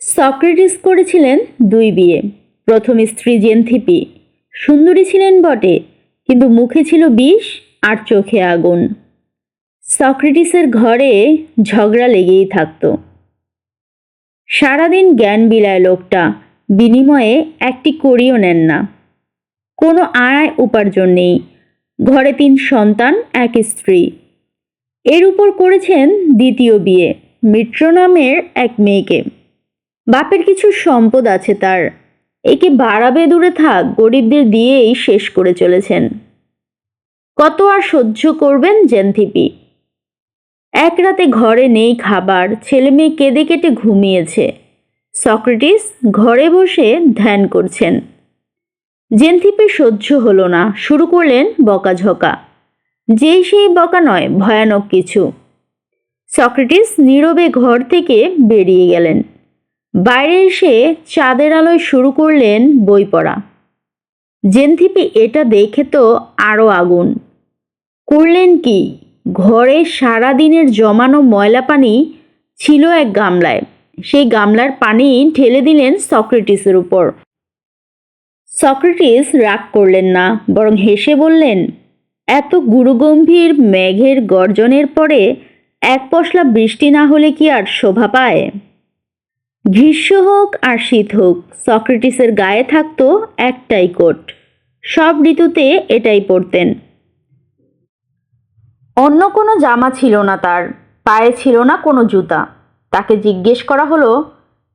Socrates করেছিলেন দুই বিয়ে। প্রথম স্ত্রী জেনথিপি। সুন্দরী ছিলেন বটে, কিন্তু মুখে ছিল বিষ আর চোখে আগুন। সক্রেটিসের ঘরে ঝগড়া লেগেই থাকতো। সারাদিন জ্ঞান বিলায় লোকটা, বিনিময়ে একটি করিও নেন না। কোনো আয় উপার্জন নেই। ঘরে তিন সন্তান, এক স্ত্রী। এর উপর করেছেন দ্বিতীয় বিয়ে, মিত্র নামের এক মেয়েকে। বাপের কিছু সম্পদ আছে তার। একে বাড়াবে দূরে থাক, গরিবদের দিয়েই শেষ করে চলেছেন। কত আর সহ্য করবেন জেনথিপি? এক রাতে ঘরে নেই খাবার, ছেলে মেয়ে কেঁদে কেটে ঘুমিয়েছে। সক্রেটিস ঘরে বসে ধ্যান করছেন। জেনথিপি সহ্য হলো না, শুরু করলেন বকাঝকা। যেই সেই বকা নয়, ভয়ানক কিছু। সক্রেটিস নীরবে ঘর থেকে বেরিয়ে গেলেন। বাইরে এসে চাঁদের আলোয় শুরু করলেন বই পড়া। জেনথিপি এটা দেখে তো আরও আগুন। করলেন কি? ঘরে সারা দিনের জমানো ময়লা পানি ছিল এক গামলায়। সেই গামলার পানি ঠেলে দিলেন সক্রেটিসের উপর। সক্রেটিস রাগ করলেন না, বরং হেসে বললেন, এত গুরুগম্ভীর মেঘের গর্জনের পরে এক পশলা বৃষ্টি না হলে কি আর শোভা পায়? গ্রীষ্ম হোক আর শীত হোক, সক্রেটিসের গায়ে থাকতো একটাই কোট। সব ঋতুতে এটাই পরতেন। অন্য কোনো জামা ছিল না তার, পায়ে ছিল না কোনো জুতা। তাকে জিজ্ঞেস করা হলো,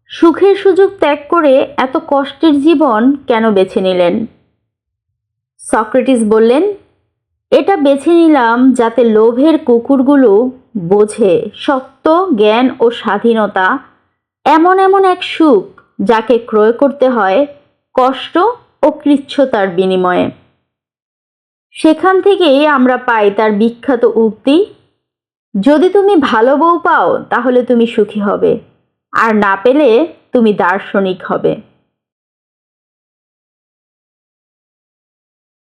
সুখের সুযোগ ত্যাগ করে এত কষ্টের জীবন কেন বেছে নিলেন? সক্রেটিস বললেন, এটা বেছে নিলাম যাতে লোভের কুকুরগুলো বোঝে সত্য, জ্ঞান ও স্বাধীনতা এমন এমন এক সুখ যাকে ক্রয় করতে হয় কষ্ট ও কৃচ্ছতার বিনিময়ে। সেখান থেকেই আমরা পাই তার বিখ্যাত উক্তি, যদি তুমি ভালো বউ পাও, তাহলে তুমি সুখী হবে, আর না পেলে তুমি দার্শনিক হবে।